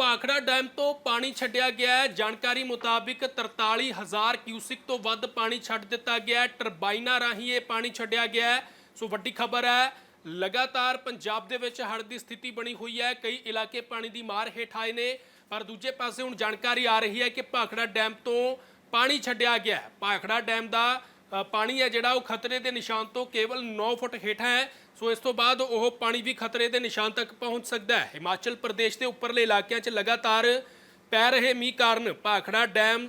Bhakra dam ਤੋਂ ਪਾਣੀ ਛੱਡਿਆ ਗਿਆ ਹੈ। ਜਾਣਕਾਰੀ ਮੁਤਾਬਿਕ 43000 ਕਿਊਸਿਕ ਤੋਂ ਵੱਧ ਪਾਣੀ ਛੱਡ ਦਿੱਤਾ ਗਿਆ ਹੈ। ਟਰਬਾਈਨਾਂ ਰਾਹੀਂ ਇਹ ਪਾਣੀ ਛੱਡਿਆ ਗਿਆ ਹੈ। ਸੋ ਵੱਡੀ ਖਬਰ ਹੈ, ਲਗਾਤਾਰ ਪੰਜਾਬ ਦੇ ਵਿੱਚ ਹੜ੍ਹ ਦੀ ਸਥਿਤੀ ਬਣੀ ਹੋਈ ਹੈ। ਕਈ ਇਲਾਕੇ ਪਾਣੀ ਦੀ ਮਾਰ ਹੇਠ ਆਏ ਨੇ। ਪਰ ਦੂਜੇ ਪਾਸੇ ਹੁਣ ਜਾਣਕਾਰੀ ਆ ਰਹੀ ਹੈ ਕਿ ਭਾਖੜਾ ਡੈਮ ਤੋਂ ਪਾਣੀ ਛੱਡਿਆ ਗਿਆ ਹੈ। ਭਾਖੜਾ ਡੈਮ ਦਾ ਪਾਣੀ ਹੈ ਜਿਹੜਾ ਉਹ ਖਤਰੇ ਦੇ ਨਿਸ਼ਾਨ ਤੋਂ ਕੇਵਲ 9 ਫੁੱਟ ਹੇਠਾਂ ਹੈ। ਸੋ ਇਸ ਤੋਂ ਬਾਅਦ ਉਹ ਪਾਣੀ ਵੀ ਖਤਰੇ ਦੇ ਨਿਸ਼ਾਨ ਤੱਕ ਪਹੁੰਚ ਸਕਦਾ ਹੈ। ਹਿਮਾਚਲ ਪ੍ਰਦੇਸ਼ ਦੇ ਉੱਪਰਲੇ ਇਲਾਕਿਆਂ 'ਚ ਲਗਾਤਾਰ ਪੈ ਰਹੇ ਮੀਂਹ ਕਾਰਨ ਭਾਖੜਾ ਡੈਮ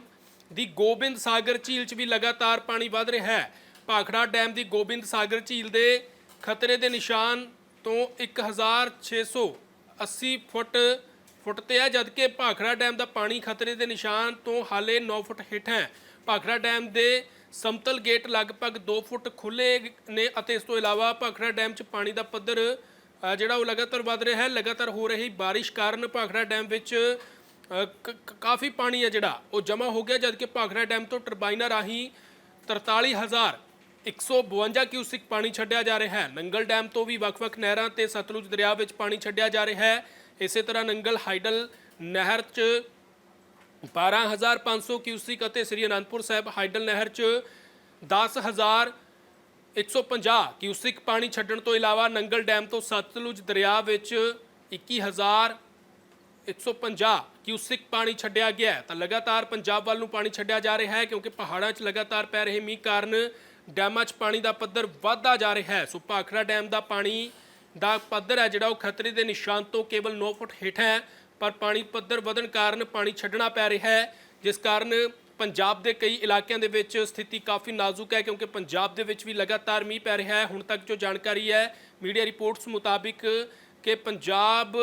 ਦੀ ਗੋਬਿੰਦ ਸਾਗਰ ਝੀਲ 'ਚ ਵੀ ਲਗਾਤਾਰ ਪਾਣੀ ਵਧ ਰਿਹਾ ਹੈ। ਭਾਖੜਾ ਡੈਮ ਦੀ ਗੋਬਿੰਦ ਸਾਗਰ ਝੀਲ ਦੇ ਖਤਰੇ ਦੇ ਨਿਸ਼ਾਨ ਤੋਂ 1680 ਫੁੱਟ ਫੁੱਟ ਤੇ ਹੈ ਜਦਕਿ ਭਾਖੜਾ ਡੈਮ ਦਾ ਪਾਣੀ ਖਤਰੇ ਦੇ ਨਿਸ਼ਾਨ ਤੋਂ ਹਾਲੇ 9 ਫੁੱਟ ਹੇਠ ਹੈ। ਭਾਖੜਾ ਡੈਮ ਦੇ ਸਮਤਲ ਗੇਟ ਲਗਭਗ 2 ਫੁੱਟ ਖੁੱਲੇ ਨੇ ਅਤੇ ਇਸ ਤੋਂ ਇਲਾਵਾ ਭਾਖੜਾ ਡੈਮ 'ਚ ਪਾਣੀ ਦਾ ਪੱਧਰ ਜਿਹੜਾ ਉਹ ਲਗਾਤਾਰ ਵਧ ਰਿਹਾ ਹੈ। ਲਗਾਤਾਰ ਹੋ ਰਹੀ ਬਾਰਿਸ਼ ਕਾਰਨ ਭਾਖੜਾ ਡੈਮ ਵਿੱਚ ਕ- ਕਾਫੀ ਪਾਣੀ ਹੈ ਜਿਹੜਾ, ਉਹ ਜਮ੍ਹਾਂ ਹੋ ਗਿਆ, ਜਦਕਿ ਭਾਖੜਾ ਡੈਮ ਤੋਂ ਟਰਬਾਈਨਾਂ ਰਾਹੀਂ 43152 ਕਿਊਸਿਕ ਪਾਣੀ ਛੱਡਿਆ ਜਾ ਰਿਹਾ ਹੈ। ਨੰਗਲ ਡੈਮ ਤੋਂ ਵੀ ਵੱਖ-ਵੱਖ ਨਹਿਰਾਂ ਤੇ ਸਤਲੁਜ ਦਰਿਆ ਵਿੱਚ ਪਾਣੀ ਛੱਡਿਆ ਜਾ ਰਿਹਾ ਹੈ। ਇਸੇ ਤਰ੍ਹਾਂ ਨੰਗਲ ਹਾਈਡਲ ਨਹਿਰ 'ਚ 12500 ਕਿਊਸਿਕ ਅਤੇ ਸ੍ਰੀ ਅਨੰਦਪੁਰ ਸਾਹਿਬ ਹਾਈਡਲ ਨਹਿਰ 'ਚ 10000 150 ਕਿਊਸਿਕ ਪਾਣੀ ਛੱਡਣ ਤੋਂ ਇਲਾਵਾ ਨੰਗਲ ਡੈਮ ਤੋਂ ਸਤਲੁਜ ਦਰਿਆ ਵਿੱਚ 21000 150 ਕਿਊਸਿਕ ਪਾਣੀ ਛੱਡਿਆ ਗਿਆ ਤਾਂ ਲਗਾਤਾਰ ਪੰਜਾਬ ਵੱਲ ਨੂੰ ਪਾਣੀ ਛੱਡਿਆ ਜਾ ਰਿਹਾ ਹੈ ਕਿਉਂਕਿ ਪਹਾੜਾਂ 'ਚ ਲਗਾਤਾਰ ਪੈ ਰਹੇ ਮੀਂਹ ਕਾਰਨ ਡੈਮਾਂ 'ਚ ਪਾਣੀ ਦਾ ਪੱਧਰ ਵਧਦਾ ਜਾ ਰਿਹਾ ਹੈ। ਸੋ ਭਾਖੜਾ ਡੈਮ ਦਾ ਪਾਣੀ ਦਾ ਪੱਧਰ ਹੈ ਜਿਹੜਾ ਉਹ ਖਤਰੇ ਦੇ ਨਿਸ਼ਾਨ ਤੋਂ ਕੇਵਲ 9 ਫੁੱਟ ਹੇਠਾਂ ਹੈ, ਪਰ ਪਾਣੀ ਪੱਧਰ ਵਧਣ ਕਾਰਨ ਪਾਣੀ ਛੱਡਣਾ ਪੈ ਰਿਹਾ ਹੈ, ਜਿਸ ਕਾਰਨ ਪੰਜਾਬ ਦੇ ਕਈ ਇਲਾਕਿਆਂ ਦੇ ਵਿੱਚ ਸਥਿਤੀ ਕਾਫੀ ਨਾਜ਼ੁਕ ਹੈ, ਕਿਉਂਕਿ ਪੰਜਾਬ ਦੇ ਵਿੱਚ ਵੀ ਲਗਾਤਾਰ ਮੀਂਹ ਪੈ ਰਿਹਾ ਹੈ। ਹੁਣ ਤੱਕ ਜੋ ਜਾਣਕਾਰੀ ਹੈ, ਮੀਡੀਆ ਰਿਪੋਰਟਸ ਮੁਤਾਬਿਕ ਕਿ ਪੰਜਾਬ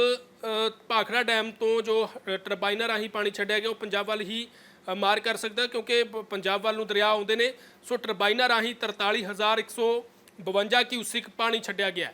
ਭਾਖੜਾ ਡੈਮ ਤੋਂ ਜੋ ਟਰਬਾਈਨਾਂ ਰਾਹੀਂ ਪਾਣੀ ਛੱਡਿਆ ਗਿਆ, ਉਹ ਪੰਜਾਬ ਵੱਲ ਹੀ ਮਾਰ ਕਰ ਸਕਦਾ ਕਿਉਂਕਿ ਪੰਜਾਬ ਵੱਲ ਨੂੰ ਦਰਿਆ ਆਉਂਦੇ ਨੇ। ਸੋ ਟਰਬਾਈਨਾਂ ਰਾਹੀਂ 43152 ਕਿਊਸਿਕ ਪਾਣੀ ਛੱਡਿਆ ਗਿਆ